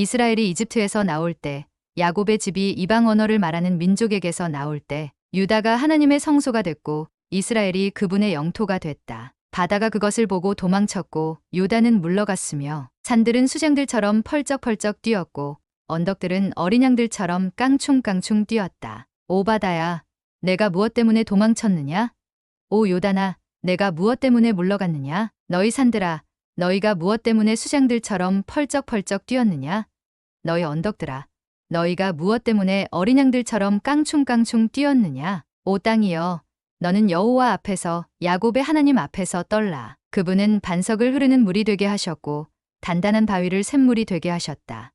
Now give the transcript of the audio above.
이스라엘이 이집트에서 나올 때, 야곱의 집이 이방 언어를 말하는 민족에게서 나올 때, 유다가 하나님의 성소가 됐고 이스라엘이 그분의 영토가 됐다. 바다가 그것을 보고 도망쳤고 요단은 물러갔으며 산들은 수장들처럼 펄쩍펄쩍 뛰었고 언덕들은 어린 양들처럼 깡충깡충 뛰었다. 오 바다야, 내가 무엇 때문에 도망쳤느냐? 오 요단아, 내가 무엇 때문에 물러갔느냐? 너희 산들아, 너희가 무엇 때문에 수장들처럼 펄쩍펄쩍 뛰었느냐? 너희 언덕들아, 너희가 무엇 때문에 어린 양들처럼 깡충깡충 뛰었느냐? 오 땅이여, 너는 여호와 앞에서 야곱의 하나님 앞에서 떨라. 그분은 반석을 흐르는 물이 되게 하셨고 단단한 바위를 샘물이 되게 하셨다.